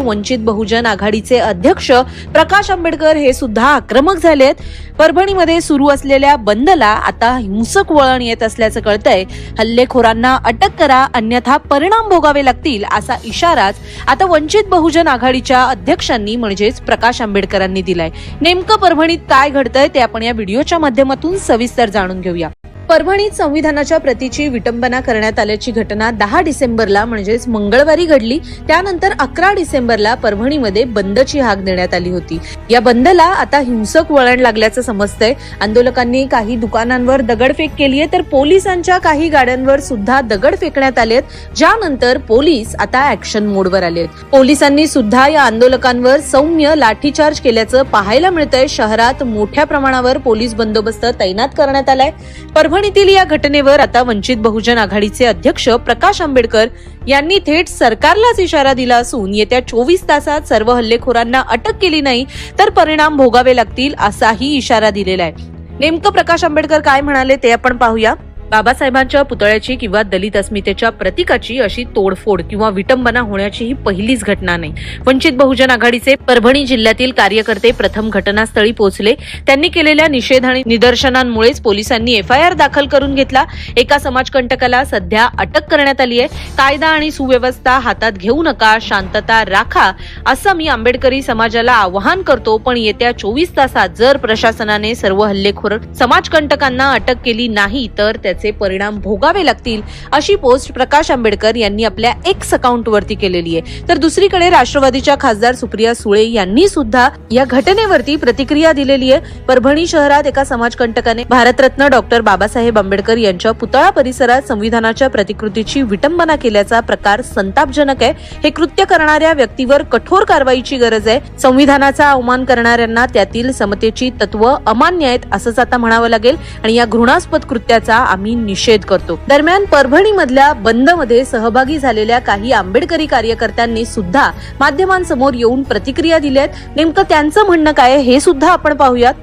वंचित बहुजन आघाडीचे अध्यक्ष प्रकाश आंबेडकर हे सुद्धा आक्रमक झालेत परभणीमध्ये सुरू असलेल्या बंदला आता हिंसक वळण येत असल्याचं कळतंय. हल्लेखोरांना अटक करा अन्यथा परिणाम भोगावे लागतील असा इशाराच आता वंचित बहुजन आघाडीच्या अध्यक्षांनी म्हणजेच प्रकाश आंबेडकरांनी दिलाय. नेमकं परभणीत काय घडतंय ते आपण या व्हिडिओच्या माध्यमातून सविस्तर जाणून घेऊया. परभणीत संविधानाच्या प्रतीची विटंबना करण्यात आल्याची घटना दहा डिसेंबरला म्हणजेच मंगळवारी घडली. त्यानंतर अकरा डिसेंबरला परभणीमध्ये बंदची हाक देण्यात आली होती. या बंदला आता हिंसक वळण लागल्याचं समजतंय. आंदोलकांनी काही दुकानांवर दगडफेक केली आहे तर पोलिसांच्या काही गाड्यांवर सुद्धा दगड फेकण्यात आलेत ज्यानंतर पोलीस आता ऍक्शन मोडवर आले पोलिसांनी सुद्धा या आंदोलकांवर सौम्य लाठीचार्ज केल्याचं पाहायला मिळतंय. शहरात मोठ्या प्रमाणावर पोलीस बंदोबस्त तैनात करण्यात आलाय. परभणी परभणीतील या घटनेवर आता वंचित बहुजन आघाडीचे अध्यक्ष प्रकाश आंबेडकर यांनी थेट सरकारलाच इशारा दिला असून येत्या चोवीस तासात सर्व हल्लेखोरांना अटक केली नाही तर परिणाम भोगावे लागतील असाही इशारा दिलेला आहे. नेमकं प्रकाश आंबेडकर काय म्हणाले ते आपण पाहूया. बाबासाहेबांच्या पुतळ्याची किंवा दलित अस्मितेच्या प्रतीकाची अशी तोडफोड किंवा विटंबना होण्याची ही पहिलीच घटना नाही. वंचित बहुजन आघाडीचे परभणी जिल्ह्यातील कार्यकर्ते प्रथम घटनास्थळी पोहोचले. त्यांनी केलेल्या निषेध आणि निदर्शनांमुळेच पोलिसांनी एफआयआर दाखल करून घेतला. एका समाजकंटकाला सध्या अटक करण्यात आली आहे. कायदा आणि सुव्यवस्था हातात घेऊ नका शांतता राखा असं मी आंबेडकरी समाजाला आवाहन करतो पण येत्या चोवीस तासात जर प्रशासनाने सर्व हल्लेखोर समाजकंटकांना अटक केली नाही तर त्याचे परिणाम भोगावे लागतील अशी पोस्ट प्रकाश आंबेडकर यांनी आपल्या एक्स अकाउंट वरती केलेली आहे. तर दुसरीकडे राष्ट्रवादीच्या खासदार सुप्रिया सुळे यांनी सुद्धा या घटनेवरती प्रतिक्रिया दिलेली आहे. परभणी शहरात एका समाजकंटकाने भारतरत्न डॉक्टर बाबासाहेब आंबेडकर यांच्या पुतळा परिसरात संविधानाच्या प्रतिकृतीची विटंबना केल्याचा प्रकार संतापजनक आहे. हे कृत्य करणाऱ्या व्यक्तीवर कठोर कारवाईची गरज आहे. संविधानाचा अवमान करणाऱ्यांना त्यातील समतेची तत्व अमान्य आहेत असंच आता म्हणावं लागेल. आणि या घृणास्पद कृत्याचा आम्ही निषेध करतो. दरम्यान परभणी मधल्या बंदमध्ये सहभागी झालेल्या काही आंबेडकरी कार्यकर्त्यांनी सुद्धा माध्यमांसमोर येऊन प्रतिक्रिया दिल्यात. नेमकं त्यांचं म्हणणं काय हे सुद्धा आपण पाहूयात.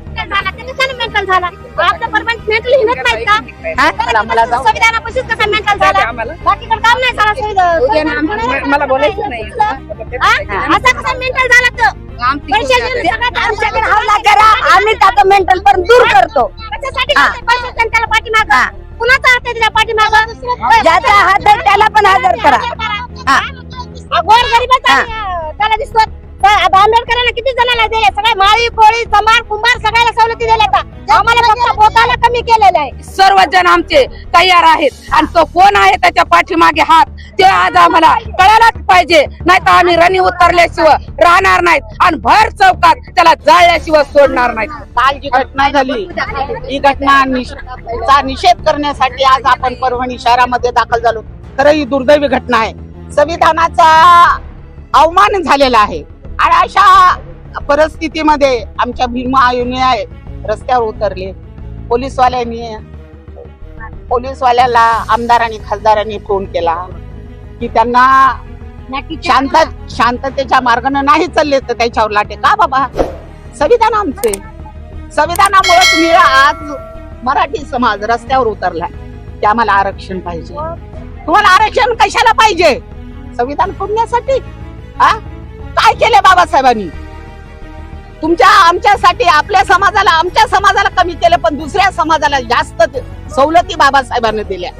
झाला मेंटल मला बोलायचं नाही आम्ही मेंटल पण दूर करतो त्याला पाठीमागा कुणाचा आहे त्याच्या पाठीमाग? ज्याचा हात त्याला पण हजर करा. गोर गरीबाचा त्याला दिसतो आता आंबेडकरांना किती जणांना दिले? सगळे माळी कोळी समार कुंभार सगळ्याला सवलती दिल्या का आम्हाला फक्त कमी केलेलं आहे. सर्वजण आमचे तयार आहेत. आणि तो कोण आहे त्याच्या पाठीमागे हात ते आज आम्हाला कळायलाच पाहिजे. नाही तर आम्ही रणी उतरल्याशिवाय राहणार नाहीत आणि भर चौकात त्याला जाळल्याशिवाय सोडणार नाहीत. काल जी घटना झाली ही घटना चा निषेध करण्यासाठी आज आपण परभणी शहरामध्ये दाखल झालो. खरं ही दुर्दैवी घटना आहे. संविधानाचा अवमान झालेला आहे. आणि अशा परिस्थितीमध्ये आमच्या भीमा आहे रस्त्यावर उतरले. पोलीसवाल्यांनी पोलीसवाल्याला आमदारांनी खासदारांनी फोन केला. की त्यांना शांत शांततेच्या मार्गाने नाही चालले तर त्याच्यावर लाटे. का बाबा? संविधान आमचे. संविधानामुळे तुम्ही आज मराठी समाज रस्त्यावर उतरलाय. की आम्हाला आरक्षण पाहिजे. तुम्हाला आरक्षण कशाला पाहिजे? संविधान फोडण्यासाठी? हा काय केले बाबासाहेबांनी? तुमच्या आमच्यासाठी आपल्या समाजाला आमच्या समाजाला कमी केलं पण दुसऱ्या समाजाला जास्त सवलती बाबासाहेबांनी दिल्या.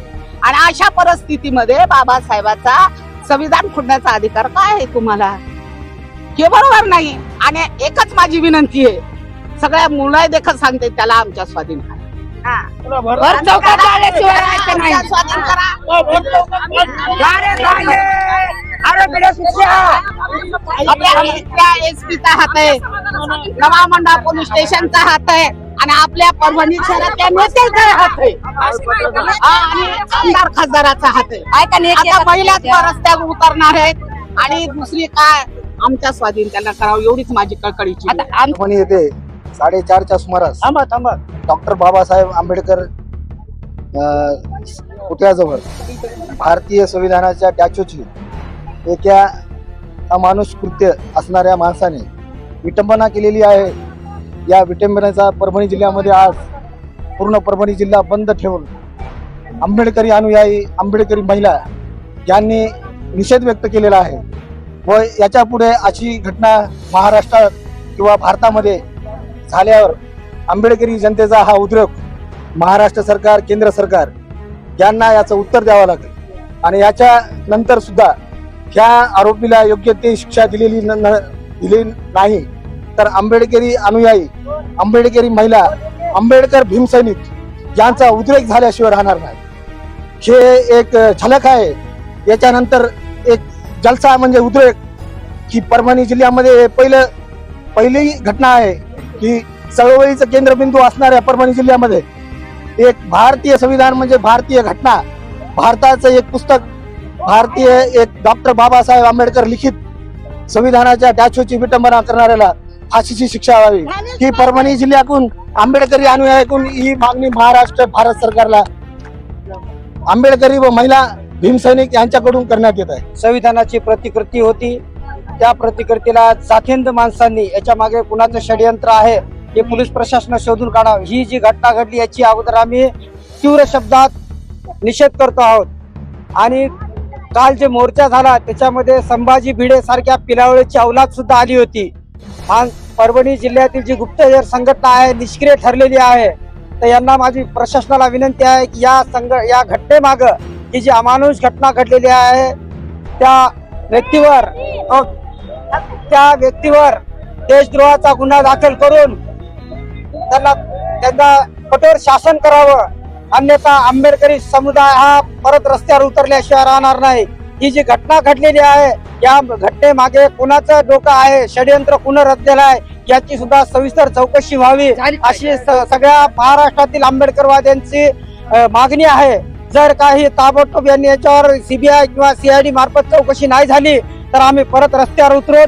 आणि अशा परिस्थितीमध्ये बाबासाहेबाचा संविधान खुडण्याचा अधिकार काय आहे तुम्हाला? हे बरोबर नाही. आणि एकच माझी विनंती आहे. सगळ्या मुलं देखत सांगते त्याला आमच्या स्वाधीन करा. भर. चौकात जाळल्याशिवाय राहायचं नाही. हात आहे. नवा मंडा पोलीस स्टेशनचा हात आहे. आणि आपल्या परभणी शहरातल्या नेत्याचा हात आहे. हा, आणि आमदार खासदाराचा हात आहे. ऐका ना, एक आता महिलाच रस्त्यावर उतरणार आहेत. आणि दुसरी काय? आमच्या स्वाधीन त्यांना करावं एवढीच माझी कळकळीची. आता आम- येथे साडेचारच्या सुमारास थांबा थांबा. डॉक्टर बाबासाहेब आंबेडकर अं, पुतळ्याजवळ भारतीय संविधानाच्या स्टॅच्यूची एका अमानुष कृत्य असणाऱ्या माणसाने विटंबना केलेली आहे. या विटंबनेचा परभणी जिल्ह्यामध्ये आज पूर्ण परभणी जिल्हा बंद ठेवून आंबेडकरी अनुयायी आंबेडकरी महिला यांनी निषेध व्यक्त केलेला आहे. व याच्यापुढे अशी घटना महाराष्ट्रात किंवा भारतामध्ये झाल्यावर आंबेडकरी जनतेचा हा उद्रेक महाराष्ट्र सरकार केंद्र सरकार यांना याचं उत्तर द्यावं लागेल. आणि याच्या नंतर सुद्धा ह्या आरोपीला योग्य ते शिक्षा दिलेली न- दिली नाही तर आंबेडकरी अनुयायी आंबेडकरी महिला आंबेडकर भीमसैनिक यांचा उद्रेक झाल्याशिवाय राहणार नाही. हे एक झलक आहे. याच्यानंतर एक जलसा म्हणजे उद्रेक की परभणी जिल्ह्यामध्ये पहिलं पहिली घटना आहे. की चळवळीचं केंद्रबिंदू असणाऱ्या परभणी जिल्ह्यामध्ये. एक भारतीय संविधान म्हणजे भारतीय घटना. भारताचं एक पुस्तक भारतीय एक डॉक्टर बाबासाहेब आंबेडकर लिखित संविधानाच्या डॅचोची विटंबना करणाऱ्याला फाशीची शिक्षा व्हावी. ही परभणी जिल्ह्यातून आंबेडकरी अनुयायकून ही मागणी महाराष्ट्र भारत सरकारला आंबेडकरी व महिला भीमसैनिक यांच्याकडून करण्यात येत आहे. संविधानाची प्रतिकृती होती. त्या प्रतिकृतीला जाथेंद माणसांनी याच्या मागे कुणाचं षडयंत्र आहे हे पोलीस प्रशासन शोधून काढावं. ही जी घटना घडली याची अगोदर आम्ही तीव्र शब्दात निषेध करतो आहोत. आणि काल जे मोर्चा झाला त्याच्यामध्ये संभाजी भिडे सारख्या पिलावळीची अवलाद सुद्धा आली होती. आणि परभणी जिल्ह्यातील जी गुप्तहेर संघटना आहे निष्क्रिय ठरलेली आहे तर यांना माझी प्रशासनाला विनंती आहे की या संघ या घटनेमाग ही जी अमानुष घटना घडलेली आहे त्या व्यक्तीवर अ, त्या व्यक्तीवर देशद्रोहाचा गुन्हा दाखल करून त्यांना त्यांना कठोर शासन करावं. अन्यथा आंबेडकरी समुदाय हा परत रस्त्यावर उतरल्याशिवाय राहणार नाही. ही जी घटना घडलेली आहे या घटनेमागे कुणाचं डोकं आहे षडयंत्र कुणं रचलेलं आहे याची सुद्धा सविस्तर चौकशी व्हावी अशी सगळ्या महाराष्ट्रातील आंबेडकरवाद्यांची मागणी आहे. जर काही ताबडतोब यांनी याच्यावर सीबीआय किंवा सीआयडी मार्फत चौकशी नाही झाली तर आम्ही परत रस्त्यावर उतरू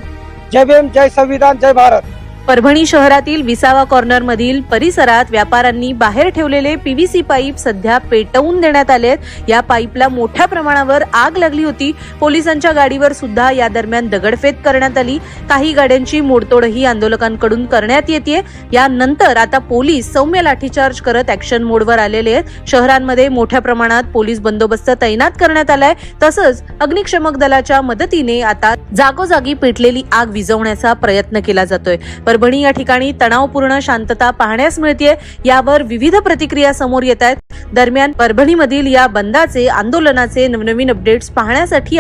जय भीम जय संविधान जय भारत. परभणी शहरातील विसावा कॉर्नर मधील परिसरात व्यापाऱ्यांनी बाहेर ठेवलेले पीव्हीसी पाईप सध्या पेटवून देण्यात आलेत या पाईपला मोठ्या प्रमाणावर आग लागली होती. पोलिसांच्या गाडीवर सुद्धा या दरम्यान दगडफेक करण्यात आली. काही गाड्यांची मोडतोडही आंदोलकांकडून करण्यात येते. यानंतर आता पोलीस सौम्य लाठीचार्ज करत ऍक्शन मोडवर आलेले आहेत. शहरांमध्ये मोठ्या प्रमाणात पोलीस बंदोबस्त तैनात करण्यात आलाय. तसंच अग्निशमक दलाच्या मदतीने आता जागोजागी पेटलेली आग विझवण्याचा प्रयत्न केला जातोय. परभणी या ठिकाणी तणावपूर्ण शांतता पाहण्यास मिळतेय. यावर विविध प्रतिक्रिया समोर येत आहेत. दरम्यान परभणीमधील या बंदाचे आंदोलनाचे नवनवीन अपडेट्स पाहण्यासाठी